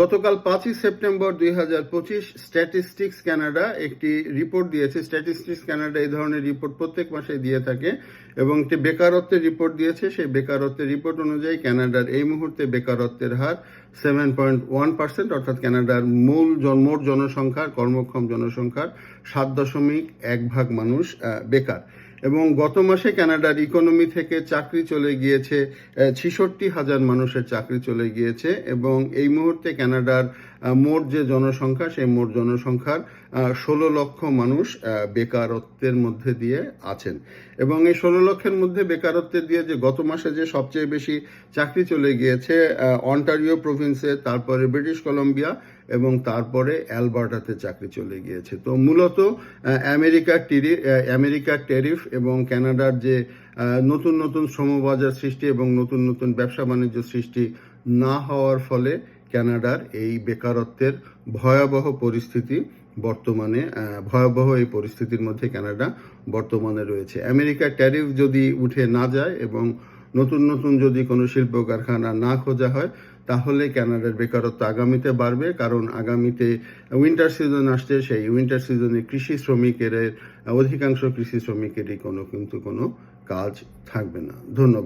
গতকাল পাঁচই সেপ্টেম্বর দুই হাজার পঁচিশ স্ট্যাটিস্টিক্স কানাডা একটি রিপোর্ট দিয়েছে। স্ট্যাটিস্টিক্স কানাডা এই ধরনের রিপোর্ট প্রত্যেক মাসে দিয়ে থাকে এবং একটি বেকারত্বের রিপোর্ট দিয়েছে। সেই বেকারত্বের রিপোর্ট অনুযায়ী কানাডার এই মুহূর্তে বেকারত্বের হার সেভেন পয়েন্ট ওয়ান পার্সেন্ট অর্থাৎ কানাডার মূল মোট জনসংখ্যার কর্মক্ষম জনসংখ্যার সাত দশমিক এক ভাগ মানুষ বেকার। এবং গত মাসে কানাডার ইকোনমি থেকে চাকরি চলে গিয়েছে ছিষট্টি হাজার মানুষের চাকরি চলে গিয়েছে এবং এই মুহূর্তে কানাডার মোট যে জনসংখ্যা, সেই মোট জনসংখ্যার ষোলো লক্ষ মানুষ বেকারত্বের মধ্যে দিয়ে আছেন। এবং এই ষোলো লক্ষের মধ্যে বেকারত্বের দিয়ে যে গত মাসে যে সবচেয়ে বেশি চাকরি চলে গিয়েছে অন্টারিও প্রভিন্সে, তারপরে ব্রিটিশ কলম্বিয়া এবং তারপরে অ্যালবার্টাতে চাকরি চলে গিয়েছে। তো মূলত আমেরিকার টিরি আমেরিকার ট্যারিফ এবং ক্যানাডার যে নতুন নতুন শ্রমবাজার সৃষ্টি এবং নতুন নতুন ব্যবসা বাণিজ্য সৃষ্টি না হওয়ার ফলে ক্যানাডার এই বেকারত্বের ভয়াবহ পরিস্থিতি বর্তমানে ভয়াবহ এই পরিস্থিতির মধ্যে ক্যানাডা বর্তমানে রয়েছে। আমেরিকা ট্যারিফ যদি উঠে না যায় এবং নতুন নতুন যদি কোনো শিল্প কারখানা না খোঁজা হয়, তাহলে ক্যানাডার বেকারত্ব আগামীতে বাড়বে, কারণ আগামীতে উইন্টার সিজন আসছে, সেই উইন্টার সিজনে কৃষি শ্রমিকের, অধিকাংশ কৃষি শ্রমিকেরই কোনো কিন্তু কোনো কাজ থাকবে না। ধন্যবাদ।